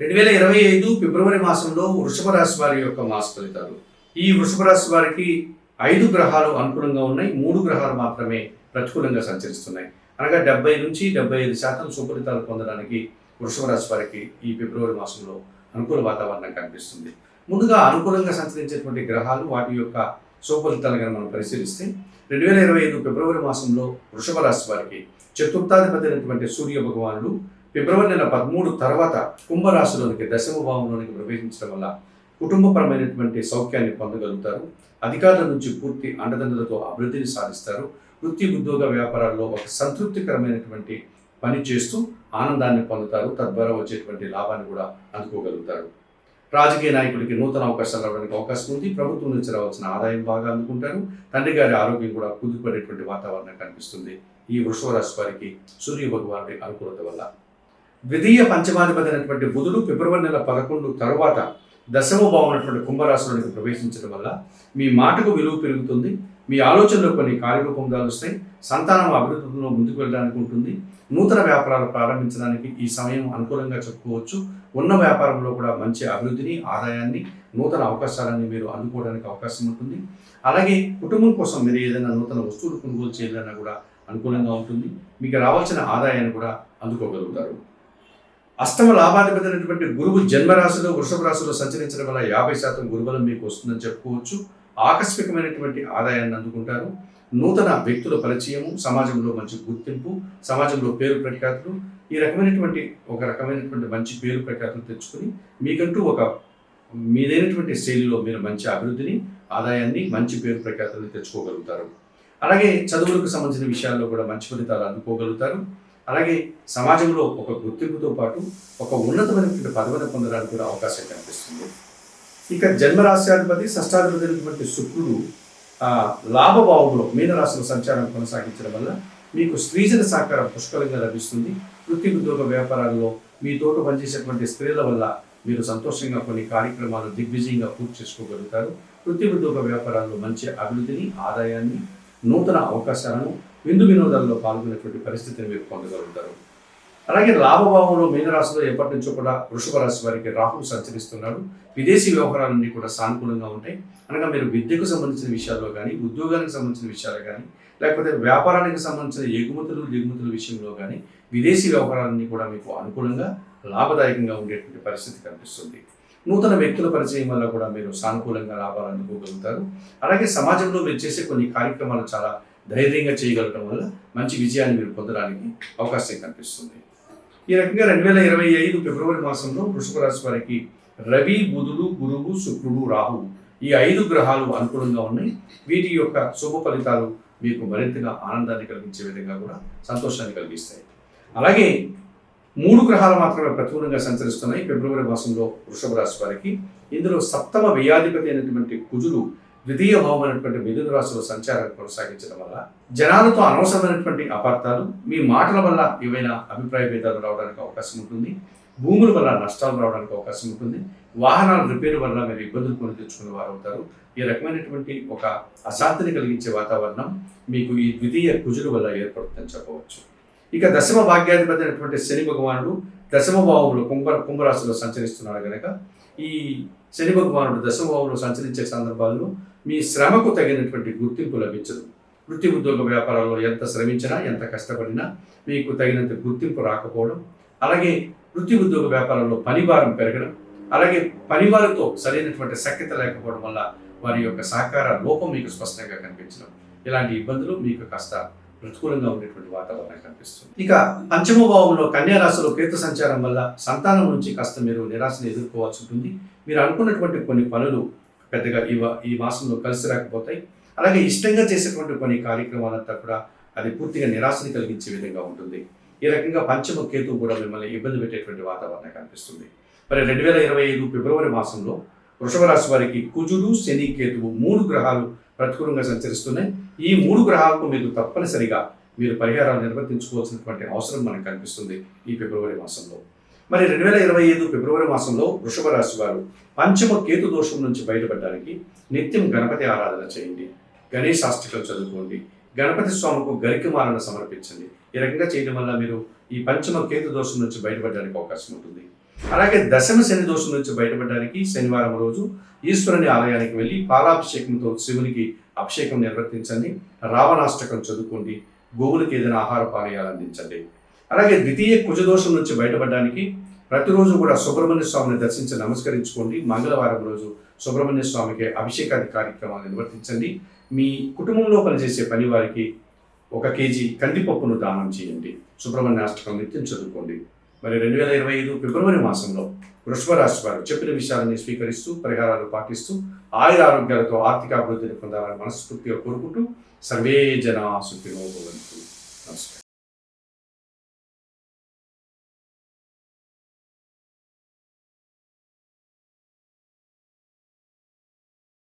రెండు వేల ఇరవై ఐదు ఫిబ్రవరి మాసంలో వృషభ రాశి వారి యొక్క మాస ఫలితాలు. ఈ వృషభ రాశి వారికి ఐదు గ్రహాలు అనుకూలంగా ఉన్నాయి. మూడు గ్రహాలు మాత్రమే ప్రతికూలంగా సంచరిస్తున్నాయి. అనగా డెబ్బై నుంచి డెబ్బై ఐదు శాతం సుఫలితాలు పొందడానికి వృషభ రాశి వారికి ఈ ఫిబ్రవరి మాసంలో అనుకూల వాతావరణం కనిపిస్తుంది. ముందుగా అనుకూలంగా సంచరించేటువంటి గ్రహాలు వాటి యొక్క సుఫలితాలు కనుక మనం పరిశీలిస్తే రెండు వేల ఇరవై ఐదు ఫిబ్రవరి మాసంలో వృషభ రాశి వారికి చతుర్థాధిపతి అయినటువంటి సూర్య భగవానుడు ఫిబ్రవరి నెల పదమూడు తర్వాత కుంభరాశిలోనికి దశమ భావంలోనికి ప్రవేశించడం వల్ల కుటుంబపరమైనటువంటి సౌఖ్యాన్ని పొందగలుగుతారు. అధికారుల నుంచి పూర్తి అండదండలతో అభివృద్ధిని సాధిస్తారు. వృత్తి ఉద్యోగ వ్యాపారాల్లో ఒక సంతృప్తికరమైనటువంటి పని చేస్తూ ఆనందాన్ని పొందుతారు. తద్వారా వచ్చేటువంటి లాభాన్ని కూడా అందుకోగలుగుతారు. రాజకీయ నాయకుడికి నూతన అవకాశాలు రావడానికి అవకాశం ఉంది. ప్రభుత్వం నుంచి రావాల్సిన ఆదాయం బాగా అందుకుంటారు. తండ్రి గారి ఆరోగ్యం కూడా కుదుపడేటువంటి వాతావరణం కనిపిస్తుంది. ఈ వృషభ రాశి వారికి సూర్య భగవానుడి అనుకూలత వల్ల. ద్వితీయ పంచమాధిపతి అయినటువంటి బుధుడు ఫిబ్రవరి నెల పదకొండు తరువాత దశమ భావనటువంటి కుంభరాశిలోనికి ప్రవేశించడం వల్ల మీ మాటకు విలువ పెరుగుతుంది మీ ఆలోచనలో కొన్ని కార్యరూపం దాలుస్తాయి సంతానం అభివృద్ధిలో ముందుకు వెళ్ళడానికి ఉంటుంది నూతన వ్యాపారాలు ప్రారంభించడానికి ఈ సమయం అనుకూలంగా చెప్పుకోవచ్చు ఉన్న వ్యాపారంలో కూడా మంచి అభివృద్ధిని ఆదాయాన్ని నూతన అవకాశాలని మీరు అందుకోవడానికి అవకాశం ఉంటుంది. అలాగే కుటుంబం కోసం మీరు ఏదైనా నూతన వస్తువులు కొనుగోలు చేయాలన్నా కూడా అనుకూలంగా ఉంటుంది. మీకు రావాల్సిన ఆదాయాన్ని కూడా అందుకోగలుగుతారు. అష్టమ లాభాధిపతి అయినటువంటి గురువు జన్మరాశిలో వృషభ రాశిలో సంచరించడం వల్ల యాభై శాతం గురుబలం మీకు వస్తుందని చెప్పుకోవచ్చు. ఆకస్మికమైనటువంటి ఆదాయాన్ని అందుకుంటారు. నూతన వ్యక్తుల పరిచయము సమాజంలో మంచి గుర్తింపు సమాజంలో పేరు ప్రఖ్యాతులు ఈ రకమైనటువంటి ఒక రకమైనటువంటి మంచి పేరు ప్రఖ్యాతులు తెచ్చుకొని మీకంటూ ఒక మీదైనటువంటి శైలిలో మీరు మంచి అభివృద్ధిని ఆదాయాన్ని మంచి పేరు ప్రఖ్యాతులను తెచ్చుకోగలుగుతారు. అలాగే చదువులకు సంబంధించిన విషయాల్లో కూడా మంచి ఫలితాలు అందుకోగలుగుతారు. అలాగే సమాజంలో ఒక గుర్తింపుతో పాటు ఒక ఉన్నతమైనటువంటి పదవిని పొందడానికి కూడా అవకాశం కనిపిస్తుంది ఇక జన్మరాశ్యాధిపతి షష్టాధిపతి అయినటువంటి శుక్రుడు లాభభావంలో మీనరాశుల సంచారం కొనసాగించడం వల్ల మీకు స్త్రీజన సహకారం పుష్కలంగా లభిస్తుంది. వృత్తి ఉద్యోగ వ్యాపారాల్లో మీ తోట పనిచేసేటువంటి స్త్రీల వల్ల మీరు సంతోషంగా కొన్ని కార్యక్రమాలు దిగ్విజయంగా పూర్తి చేసుకోగలుగుతారు. వృత్తి ఉద్యోగ వ్యాపారాల్లో మంచి అభివృద్ధిని ఆదాయాన్ని నూతన అవకాశాలను విందు వినోదాల్లో పాల్గొనేటువంటి పరిస్థితిని మీరు పొందగలుగుతారు అలాగే లాభభావంలో మీనరాశిలో ఎప్పటి నుంచో కూడా వృషభ రాశి వారికి రాహు సంచరిస్తున్నాడు విదేశీ వ్యవహారాలన్నీ కూడా సానుకూలంగా ఉంటాయి. అనగా మీరు విద్యకు సంబంధించిన విషయాల్లో కానీ ఉద్యోగానికి సంబంధించిన విషయాలు కానీ లేకపోతే వ్యాపారానికి సంబంధించిన ఎగుమతులు దిగుమతుల విషయంలో కానీ విదేశీ వ్యవహారాలన్నీ కూడా మీకు అనుకూలంగా లాభదాయకంగా ఉండేటువంటి పరిస్థితి కనిపిస్తుంది. నూతన వ్యక్తుల పరిచయం వల్ల కూడా మీరు సానుకూలంగా లాభాలు అందుకోగలుగుతారు. అలాగే సమాజంలో మీరు చేసే కొన్ని కార్యక్రమాలు చాలా ధైర్యంగా చేయగలటం వల్ల మంచి విజయాన్ని మీరు పొందడానికి అవకాశం కనిపిస్తుంది ఈ రకంగా రెండు వేల ఇరవై ఐదు ఫిబ్రవరి మాసంలో వృషభ రాశి వారికి రవి బుధుడు గురువు శుక్రుడు రాహు ఈ ఐదు గ్రహాలు అనుకూలంగా ఉన్నాయి. వీటి యొక్క శుభ ఫలితాలు మీకు మరింతగా ఆనందాన్ని కలిగించే విధంగా కూడా సంతోషాన్ని కలిగిస్తాయి. అలాగే మూడు గ్రహాలు మాత్రమే ప్రతికూలంగా సంచరిస్తున్నాయి. ఫిబ్రవరి మాసంలో వృషభ రాశి వారికి. ఇందులో సప్తమ వ్యయాధిపతి అయినటువంటి కుజుడు ద్వితీయ భావమైనటువంటి మిథున రాశిలో సంచారం కొనసాగించడం వల్ల జనాలతో అనవసరమైనటువంటి అపార్థాలు మీ మాటల వల్ల ఏవైనా అభిప్రాయ భేదాలు రావడానికి అవకాశం ఉంటుంది. భూముల వల్ల నష్టాలు రావడానికి అవకాశం ఉంటుంది. వాహనాల రిపేర్ వల్ల మీరు ఇబ్బందులు కొని తెచ్చుకునే వారు అవుతారు. ఈ రకమైనటువంటి ఒక అశాంతిని కలిగించే వాతావరణం మీకు ఈ ద్వితీయ కుజుల వల్ల ఏర్పడుతుందని చెప్పవచ్చు. ఇక దశమ భాగ్యాధిపతి అయినటువంటి శని భగవానుడు దశమ భావంలో కుంభ కుంభరాశిలో సంచరిస్తున్నాడు కనుక ఈ శని భగవానుడు దశమ భావంలో సంచరించే సందర్భాల్లో మీ శ్రమకు తగినటువంటి గుర్తింపు లభించదు. వృత్తి ఉద్యోగ వ్యాపారాల్లో ఎంత శ్రమించినా ఎంత కష్టపడినా మీకు తగినంత గుర్తింపు రాకపోవడం అలాగే వృత్తి ఉద్యోగ వ్యాపారంలో పనిభారం పెరగడం అలాగే పనివారితో సరైనటువంటి సఖ్యత లేకపోవడం వల్ల వారి యొక్క సహకార లోపం మీకు స్పష్టంగా కనిపించడం. ఇలాంటి ఇబ్బందులు మీకు కాస్త ప్రతికూలంగా ఉండేటువంటి వాతావరణం కనిపిస్తుంది. ఇక పంచమ భావంలో కన్యా రాశిలో కేతు సంచారం వల్ల సంతానం నుంచి కాస్త మీరు నిరాశను ఎదుర్కోవాల్సి ఉంటుంది. మీరు అనుకున్నటువంటి కొన్ని పనులు పెద్దగా ఈ ఈ మాసంలో కలిసి రాకపోతాయి. అలాగే ఇష్టంగా చేసేటువంటి కొన్ని కార్యక్రమాలంతా కూడా అది పూర్తిగా నిరాశని కలిగించే విధంగా ఉంటుంది. ఈ రకంగా పంచమ కేతు కూడా మిమ్మల్ని ఇబ్బంది పెట్టేటువంటి వాతావరణం కనిపిస్తుంది. మరి రెండు వేల ఇరవై ఐదు ఫిబ్రవరి మాసంలో వృషభ రాశి వారికి కుజుడు శని కేతువు మూడు గ్రహాలు ప్రతికూలంగా సంచరిస్తున్నాయి ఈ మూడు గ్రహాలకు మీరు తప్పనిసరిగా మీరు పరిహారాలు నిర్వర్తించుకోవాల్సినటువంటి అవసరం మనకు కనిపిస్తుంది ఈ ఫిబ్రవరి మాసంలో. మరి రెండు వేల ఇరవై ఐదు ఫిబ్రవరి మాసంలో వృషభ రాశి వారు పంచమ కేతు దోషం నుంచి బయటపడడానికి నిత్యం గణపతి ఆరాధన చేయండి. గణేష్ ఆస్తికలు చదువుకోండి. గణపతి స్వామికు గరికమాలను సమర్పించండి. ఈ రకంగా చేయడం వల్ల మీరు ఈ పంచమ కేతు దోషం నుంచి బయటపడడానికి అవకాశం ఉంటుంది. అలాగే దశమ శని దోషం నుంచి బయటపడడానికి శనివారం రోజు ఈశ్వరుని ఆలయానికి వెళ్ళి పాలాభిషేకంతో శివునికి అభిషేకం నిర్వర్తించండి. రావణాష్టకం చదువుకోండి. గోవులకి ఏదైనా ఆహార పానీయాలు అందించండి. అలాగే ద్వితీయ కుజదోషం నుంచి బయటపడడానికి ప్రతిరోజు కూడా సుబ్రహ్మణ్య స్వామిని దర్శించి నమస్కరించుకోండి. మంగళవారం రోజు సుబ్రహ్మణ్య స్వామికి అభిషేకాది కార్యక్రమాలు నిర్వర్తించండి. మీ కుటుంబంలో పనిచేసే పని వారికి ఒక కేజీ కందిపప్పును దానం చేయండి. సుబ్రహ్మణ్య అష్టకం నిత్యం చదువుకోండి. మరి రెండు వేల ఇరవై ఐదు ఫిబ్రవరి మాసంలో వృషభ రాశి వారు చెప్పిన విషయాలని స్వీకరిస్తూ పరిహారాలు పాటిస్తూ ఆయుర ఆరోగ్యాలతో ఆర్థిక అభివృద్ధిని పొందాలని మనస్ఫూర్తిగా కోరుకుంటూ సర్వే జన సుఖినో భవంతు. నమస్కారం.